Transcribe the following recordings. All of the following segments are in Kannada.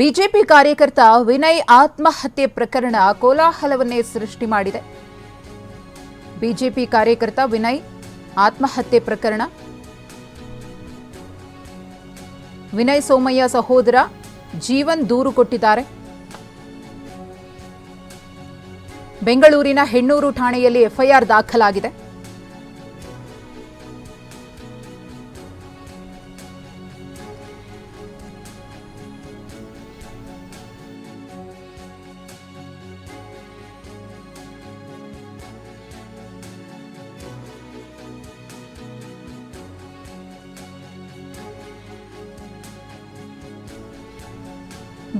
ಬಿಜೆಪಿ ಕಾರ್ಯಕರ್ತ ವಿನಯ್ ಆತ್ಮಹತ್ಯೆ ಪ್ರಕರಣ ಕೋಲಾಹಲವನ್ನೇ ಸೃಷ್ಟಿ ಮಾಡಿದೆ. ಬಿಜೆಪಿ ಕಾರ್ಯಕರ್ತ ವಿನಯ್ ಆತ್ಮಹತ್ಯೆ ಪ್ರಕರಣ. ವಿನಯ್ ಸೋಮಯ್ಯ ಸಹೋದರ ಜೀವನ್ ದೂರು ಕೊಟ್ಟಿದ್ದಾರೆ. ಬೆಂಗಳೂರಿನ ಹೆಣ್ಣೂರು ಠಾಣೆಯಲ್ಲಿ ಎಫ್ಐಆರ್ ದಾಖಲಾಗಿದೆ.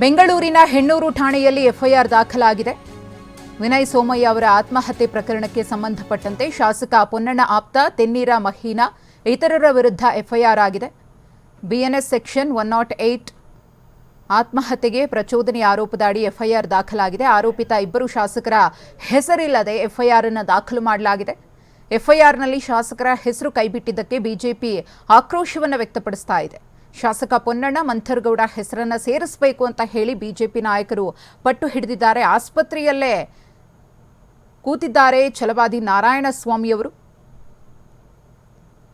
ಬೆಂಗಳೂರಿನ ಹೆಣ್ಣೂರು ಠಾಣೆಯಲ್ಲಿ ಎಫ್ಐಆರ್ ದಾಖಲಾಗಿದೆ. ವಿನಯ್ ಸೋಮಯ್ಯ ಅವರ ಆತ್ಮಹತ್ಯೆ ಪ್ರಕರಣಕ್ಕೆ ಸಂಬಂಧಪಟ್ಟಂತೆ ಶಾಸಕ ಪೊನ್ನಣ್ಣ ಆಪ್ತ, ತೆನ್ನೀರ ಮಹೀನಾ ಇತರರ ವಿರುದ್ಧ ಎಫ್ಐಆರ್ ಆಗಿದೆ. BNS section one not eight ಆತ್ಮಹತ್ಯೆಗೆ ಪ್ರಚೋದನೆ ಆರೋಪದಡಿ ಎಫ್ಐಆರ್ ದಾಖಲಾಗಿದೆ. ಆರೋಪಿತ ಇಬ್ಬರು ಶಾಸಕರ ಹೆಸರಿಲ್ಲದೆ ಎಫ್ಐಆರ್ ಅನ್ನು ದಾಖಲು ಮಾಡಲಾಗಿದೆ. ಎಫ್ಐಆರ್ನಲ್ಲಿ ಶಾಸಕರ ಹೆಸರು ಕೈಬಿಟ್ಟಿದ್ದಕ್ಕೆ ಬಿಜೆಪಿ ಆಕ್ರೋಶವನ್ನು ವ್ಯಕ್ತಪಡಿಸ್ತಾ ಇದೆ. ಶಾಸಕ ಪೊನ್ನಣ್ಣ ಮಂಥರ್ಗೌಡ ಹೆಸರನ್ನ ಸೇರಿಸಬೇಕು ಅಂತ ಹೇಳಿ ಬಿಜೆಪಿ ನಾಯಕರು ಪಟ್ಟು ಹಿಡಿದಿದ್ದಾರೆ. ಆಸ್ಪತ್ರೆಯಲ್ಲೇ ಕೂತಿದ್ದಾರೆ ಛಲವಾದಿ ನಾರಾಯಣ ಸ್ವಾಮಿಯವರು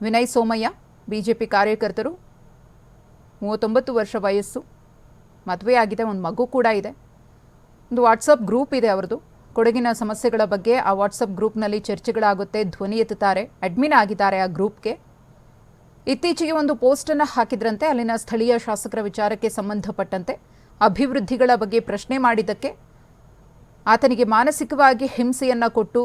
ವಿನಯ್ ಸೋಮಯ್ಯ, ಬಿಜೆಪಿ ಕಾರ್ಯಕರ್ತರು. ಮೂವತ್ತೊಂಬತ್ತು ವರ್ಷ ವಯಸ್ಸು. ಮದುವೆಯಾಗಿದೆ, ಒಂದು ಮಗು ಕೂಡ ಇದೆ. ಒಂದು ವಾಟ್ಸಪ್ ಗ್ರೂಪ್ ಇದೆ ಅವರದು ಕೊಡಗಿನ ಸಮಸ್ಯೆಗಳ ಬಗ್ಗೆ ಆ ವಾಟ್ಸಪ್ ಗ್ರೂಪ್ನಲ್ಲಿ ಚರ್ಚೆಗಳಾಗುತ್ತೆ, ಧ್ವನಿ ಎತ್ತುತ್ತಾರೆ, ಅಡ್ಮಿನ್ ಆಗಿದ್ದಾರೆ ಆ ಗ್ರೂಪ್ಗೆ. ಇತ್ತೀಚೆಗೆ ಒಂದು ಪೋಸ್ಟನ್ನು ಹಾಕಿದ್ರಂತೆ, ಅಲ್ಲಿನ ಸ್ಥಳೀಯ ಶಾಸಕರ ವಿಚಾರಕ್ಕೆ ಸಂಬಂಧಪಟ್ಟಂತೆ. ಅಭಿವೃದ್ಧಿಗಳ ಬಗ್ಗೆ ಪ್ರಶ್ನೆ ಮಾಡಿದ್ದಕ್ಕೆ, ಆತನಿಗೆ ಮಾನಸಿಕವಾಗಿ ಹಿಂಸೆಯನ್ನ ಕೊಟ್ಟು,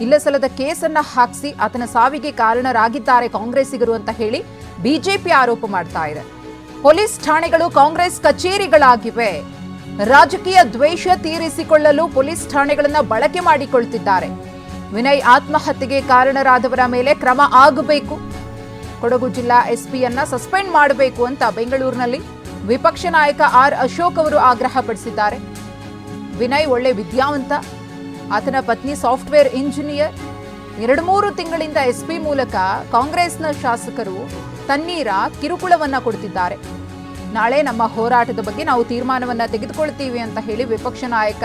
ಇಲ್ಲಸಲ್ಲದ ಕೇಸನ್ನ ಹಾಕಿಸಿ ಆತನ ಸಾವಿಗೆ ಕಾರಣರಾಗಿದ್ದಾರೆ ಕಾಂಗ್ರೆಸ್ಸಿಗರು ಅಂತ ಹೇಳಿ ಬಿಜೆಪಿ ಆರೋಪ ಮಾಡ್ತಾ ಇದೆ. ಪೊಲೀಸ್ ಠಾಣೆಗಳು ಕಾಂಗ್ರೆಸ್ ಕಚೇರಿಗಳಾಗಿವೆ. ರಾಜಕೀಯ ದ್ವೇಷ ತೀರಿಸಿಕೊಳ್ಳಲು ಪೊಲೀಸ್ ಠಾಣೆಗಳನ್ನ ಬಳಕೆ ಮಾಡಿಕೊಳ್ತಿದ್ದಾರೆ. ವಿನಯ್ ಆತ್ಮಹತ್ಯೆಗೆ ಕಾರಣರಾದವರ ಮೇಲೆ ಕ್ರಮ ಆಗಬೇಕು. ಕೊಡಗು ಜಿಲ್ಲಾ ಎಸ್ಪಿಯನ್ನ ಸಸ್ಪೆಂಡ್ ಮಾಡಬೇಕು ಅಂತ ಬೆಂಗಳೂರಿನಲ್ಲಿ ವಿಪಕ್ಷ ನಾಯಕ ಆರ್ ಅಶೋಕ್ ಅವರು ಆಗ್ರಹಪಡಿಸಿದ್ದಾರೆ. ವಿನಯ್ ಒಳ್ಳೆ ವಿದ್ಯಾವಂತ, ಆತನ ಪತ್ನಿ ಸಾಫ್ಟ್ವೇರ್ ಇಂಜಿನಿಯರ್. ಎರಡು ಮೂರು ತಿಂಗಳಿಂದ ಎಸ್ಪಿ ಮೂಲಕ ಕಾಂಗ್ರೆಸ್ನ ಶಾಸಕರು ತಣ್ಣೀರ ಕಿರುಕುಳವನ್ನ ಕೊಡ್ತಿದ್ದಾರೆ. ನಾಳೆ ನಮ್ಮ ಹೋರಾಟದ ಬಗ್ಗೆ ನಾವು ತೀರ್ಮಾನವನ್ನ ತೆಗೆದುಕೊಳ್ತೀವಿ ಅಂತ ಹೇಳಿ ವಿಪಕ್ಷ ನಾಯಕ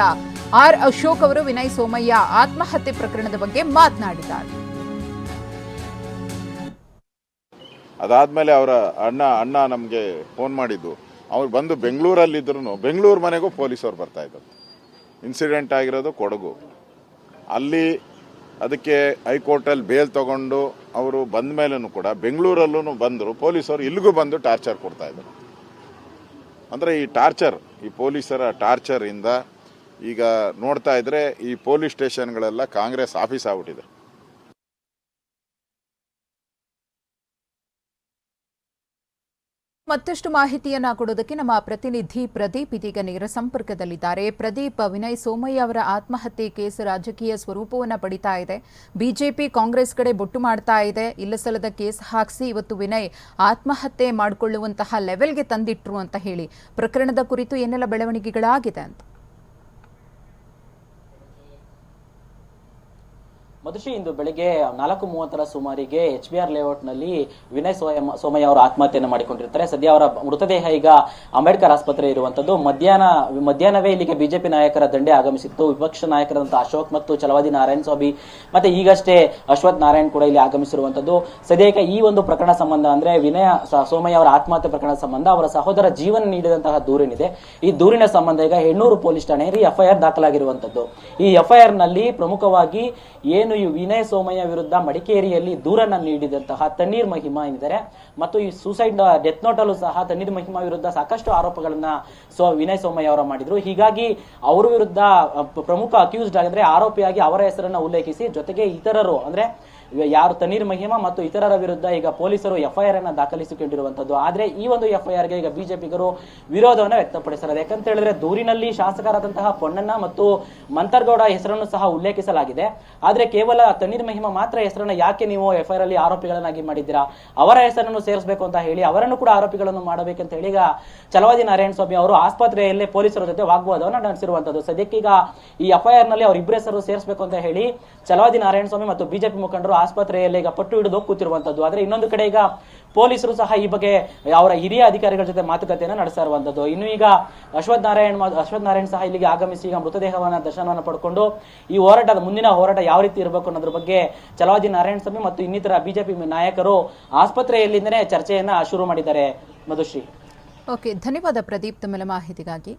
ಆರ್ ಅಶೋಕ್ ಅವರು ವಿನಯ್ ಸೋಮಯ್ಯ ಆತ್ಮಹತ್ಯೆ ಪ್ರಕರಣದ ಬಗ್ಗೆ ಮಾತನಾಡಿದ್ದಾರೆ. ಅದಾದಮೇಲೆ ಅವರ ಅಣ್ಣ ಅಣ್ಣ ನಮಗೆ ಫೋನ್ ಮಾಡಿದ್ದು. ಅವ್ರು ಬಂದು ಬೆಂಗಳೂರಲ್ಲಿದ್ರು ಬೆಂಗಳೂರು ಮನೆಗೂ ಬರ್ತಾ ಇದ್ರು. ಇನ್ಸಿಡೆಂಟ್ ಆಗಿರೋದು ಕೊಡಗು. ಅಲ್ಲಿ ಅದಕ್ಕೆ ಹೈಕೋರ್ಟಲ್ಲಿ ಬೇಲ್ ತಗೊಂಡು ಅವರು ಬಂದ ಮೇಲೂ ಕೂಡ ಬೆಂಗಳೂರಲ್ಲೂ ಬಂದರು ಪೊಲೀಸರು ಇಲ್ಲಿಗೂ ಬಂದು ಟಾರ್ಚರ್ ಕೊಡ್ತಾ ಇದ್ರು. ಅಂದರೆ ಈ ಟಾರ್ಚರ್ ಈ ಪೊಲೀಸರ ಟಾರ್ಚರಿಂದ ಈಗ ನೋಡ್ತಾ ಇದ್ರೆ ಈ ಪೊಲೀಸ್ ಸ್ಟೇಷನ್ಗಳೆಲ್ಲ ಕಾಂಗ್ರೆಸ್ ಆಫೀಸ್ ಆಗ್ಬಿಟ್ಟಿದೆ. ಮತ್ತಷ್ಟು ಮಾಹಿತಿಯನ್ನ ಕೊಡೋದಕ್ಕೆ ನಮ್ಮ ಪ್ರತಿನಿಧಿ ಪ್ರದೀಪ್ ಇದೀಗ ನೇರ ಸಂಪರ್ಕದಲ್ಲಿದ್ದಾರೆ. ಪ್ರದೀಪ್, ವಿನಯ್ ಸೋಮಯ್ಯ ಅವರ ಆತ್ಮಹತ್ಯೆ ಕೇಸ್ ರಾಜಕೀಯ ಸ್ವರೂಪವನ್ನು ಪಡಿತಾ ಇದೆ. ಬಿಜೆಪಿ, ಕಾಂಗ್ರೆಸ್ ಕಡೆ ಬೊಟ್ಟು ಮಾಡ್ತಾ ಇದೆ. ಇಲ್ಲಸಲ್ಲದ ಕೇಸ್ ಹಾಕಿಸಿ ಇವತ್ತು ವಿನಯ್ ಆತ್ಮಹತ್ಯೆ ಮಾಡಿಕೊಳ್ಳುವಂತಹ ಲೆವೆಲ್ಗೆ ತಂದಿಟ್ರು ಅಂತ ಹೇಳಿ. ಪ್ರಕರಣದ ಕುರಿತು ಏನೆಲ್ಲ ಬೆಳವಣಿಗೆಗಳಾಗಿದೆ ಅಂತ? ಮಧುಶ್ರೀ, ಇಂದು ಬೆಳಿಗ್ಗೆ ನಾಲ್ಕು ಮೂವತ್ತರ ಸುಮಾರಿಗೆ ಎಚ್ ಬಿ ಆರ್ ಲೇಔಟ್ನಲ್ಲಿ ವಿನಯ್ ಸೋಯಮ ಸೋಮಯ್ಯ ಅವರು ಆತ್ಮಹತ್ಯೆಯನ್ನು ಮಾಡಿಕೊಂಡಿರ್ತಾರೆ. ಸದ್ಯ ಅವರ ಮೃತದೇಹ ಈಗ ಅಂಬೇಡ್ಕರ್ ಆಸ್ಪತ್ರೆ ಇರುವಂತದ್ದು. ಮಧ್ಯಾಹ್ನ, ಮಧ್ಯಾಹ್ನವೇ ಇಲ್ಲಿಗೆ ಬಿಜೆಪಿ ನಾಯಕರ ದಂಡೆ ಆಗಮಿಸಿತ್ತು. ವಿಪಕ್ಷ ನಾಯಕರಾದಂತಹ ಅಶೋಕ್ ಮತ್ತು ಚಲವಾದಿ ನಾರಾಯಣ ಸ್ವಾಮಿ ಮತ್ತೆ ಈಗಷ್ಟೇ ಅಶ್ವಥ್ ನಾರಾಯಣ್ ಕೂಡ ಇಲ್ಲಿ ಆಗಮಿಸಿರುವಂತದ್ದು. ಸದ್ಯಕ್ಕೆ ಈ ಒಂದು ಪ್ರಕರಣ ಸಂಬಂಧ ಅಂದ್ರೆ ವಿನಯ ಸೋಮಯ್ಯ ಅವರ ಆತ್ಮಹತ್ಯೆ ಪ್ರಕರಣ ಸಂಬಂಧ ಅವರ ಸಹೋದರ ಜೀವನ ನೀಡಿದಂತಹ ದೂರಿನಿದೆ. ಈ ದೂರಿನ ಸಂಬಂಧ ಈಗ ಹೆಣ್ಣೂರು ಪೊಲೀಸ್ ಠಾಣೆಯಲ್ಲಿ ಎಫ್ಐಆರ್ ದಾಖಲಾಗಿರುವಂತದ್ದು. ಈ ಎಫ್ಐಆರ್ನಲ್ಲಿ ಪ್ರಮುಖವಾಗಿ ಏನು ಈ ವಿನಯ್ ಸೋಮಯ್ಯ ವಿರುದ್ಧ ಮಡಿಕೇರಿಯಲ್ಲಿ ದೂರನ್ನ ನೀಡಿದಂತಹ ತಣ್ಣೀರ್ ಮಹಿಮಾ ಏನಿದ್ದಾರೆ ಮತ್ತು ಈ ಸೂಸೈಡ್ ಡೆತ್ ನೋಟ್ ಅಲ್ಲೂ ಸಹ ತಣ್ಣೀರ್ ಮಹಿಮಾ ವಿರುದ್ಧ ಸಾಕಷ್ಟು ಆರೋಪಗಳನ್ನ ಸೊ ವಿನಯ್ ಸೋಮಯ್ಯ ಅವರ ಮಾಡಿದ್ರು. ಹೀಗಾಗಿ ಅವರ ವಿರುದ್ಧ ಪ್ರಮುಖ ಅಕ್ಯೂಸ್ಡ್ ಆಗಿದ್ರೆ ಆರೋಪಿಯಾಗಿ ಅವರ ಹೆಸರನ್ನ ಉಲ್ಲೇಖಿಸಿ ಜೊತೆಗೆ ಇತರರು ಅಂದ್ರೆ ಯಾರು ತನೀರ್ ಮಹಿಮಾ ಮತ್ತು ಇತರರ ವಿರುದ್ಧ ಈಗ ಪೊಲೀಸರು ಎಫ್ಐಆರ್ ಅನ್ನ ದಾಖಲಿಸಿಕೊಂಡಿರುವಂತದ್ದು. ಆದ್ರೆ ಈ ಒಂದು ಎಫ್ಐಆರ್ಗೆ ಈಗ ಬಿಜೆಪಿಗರು ವಿರೋಧವನ್ನು ವ್ಯಕ್ತಪಡಿಸಿದ್ದಾರೆ ಯಾಕಂತ ಹೇಳಿದ್ರೆ ದೂರಿನಲ್ಲಿ ಶಾಸಕರಾದಂತಹ ಪೊನ್ನಣ್ಣ ಮತ್ತು ಮಂತರ್ಗೌಡ ಹೆಸರನ್ನು ಸಹ ಉಲ್ಲೇಖಿಸಲಾಗಿದೆ. ಆದ್ರೆ ಕೇವಲ ತನೀರ್ ಮಹಿಮಾ ಮಾತ್ರ ಹೆಸರನ್ನ ಯಾಕೆ ನೀವು ಎಫ್ಐಆರ್ ಅಲ್ಲಿ ಆರೋಪಿಗಳನ್ನಾಗಿ ಮಾಡಿದ್ದೀರಾ? ಅವರ ಹೆಸರನ್ನು ಸೇರಿಸಬೇಕು ಅಂತ ಹೇಳಿ ಅವರನ್ನು ಕೂಡ ಆರೋಪಿಗಳನ್ನು ಮಾಡಬೇಕಂತ ಹೇಳಿ ಈಗ ಚಲವಾದಿ ನಾರಾಯಣ ಸ್ವಾಮಿ ಅವರು ಆಸ್ಪತ್ರೆಯಲ್ಲೇ ಪೊಲೀಸರ ಜೊತೆ ವಾಗ್ವಾದವನ್ನ ನಡೆಸಿರುವಂತದ್ದು. ಸದ್ಯಕ್ಕೀಗ ಈ ಎಫ್ಐಆರ್ನಲ್ಲಿ ಅವರಿಬ್ಬರ ಹೆಸರು ಸೇರಿಸಬೇಕು ಅಂತ ಹೇಳಿ ಚಲವಾದಿ ನಾರಾಯಣ ಸ್ವಾಮಿ ಮತ್ತು ಬಿಜೆಪಿ ಮುಖಂಡರು ಆಸ್ಪತ್ರೆಯಲ್ಲಿ ಈಗ ಪಟ್ಟು ಹಿಡಿದು ಕೂತಿರುವಂಥದ್ದು ಆದರೆ ಇನ್ನೊಂದು ಕಡೆ ಈಗ ಪೊಲೀಸರು ಸಹ ಈ ಬಗ್ಗೆ ಅವರ ಹಿರಿಯ ಅಧಿಕಾರಿಗಳ ಜೊತೆ ಮಾತುಕತೆಯನ್ನು ನಡೆಸ್ತಾ ಇರುವಂತದ್ದು. ಇನ್ನು ಈಗ ಅಶ್ವಥ್ ನಾರಾಯಣ್ ಅಶ್ವಥ್ ನಾರಾಯಣ್ ಸಹ ಇಲ್ಲಿಗೆ ಆಗಮಿಸಿ ಈಗ ಮೃತದೇಹವನ್ನ ದರ್ಶನವನ್ನು ಪಡ್ಕೊಂಡು ಈ ಹೋರಾಟದ ಮುಂದಿನ ಹೋರಾಟ ಯಾವ ರೀತಿ ಇರಬೇಕು ಅನ್ನೋದ್ರ ಬಗ್ಗೆ ಚಲವಾಜಿ ನಾರಾಯಣ ಸ್ವಾಮಿ ಮತ್ತು ಇನ್ನಿತರ ಬಿಜೆಪಿ ನಾಯಕರು ಆಸ್ಪತ್ರೆಯಲ್ಲಿಂದನೇ ಚರ್ಚೆಯನ್ನ ಶುರು ಮಾಡಿದ್ದಾರೆ. ಮಧುಶ್ರೀ. ಓಕೆ, ಧನ್ಯವಾದ ಪ್ರದೀಪ್ ತಮ್ಮ ಮಾಹಿತಿಗಾಗಿ.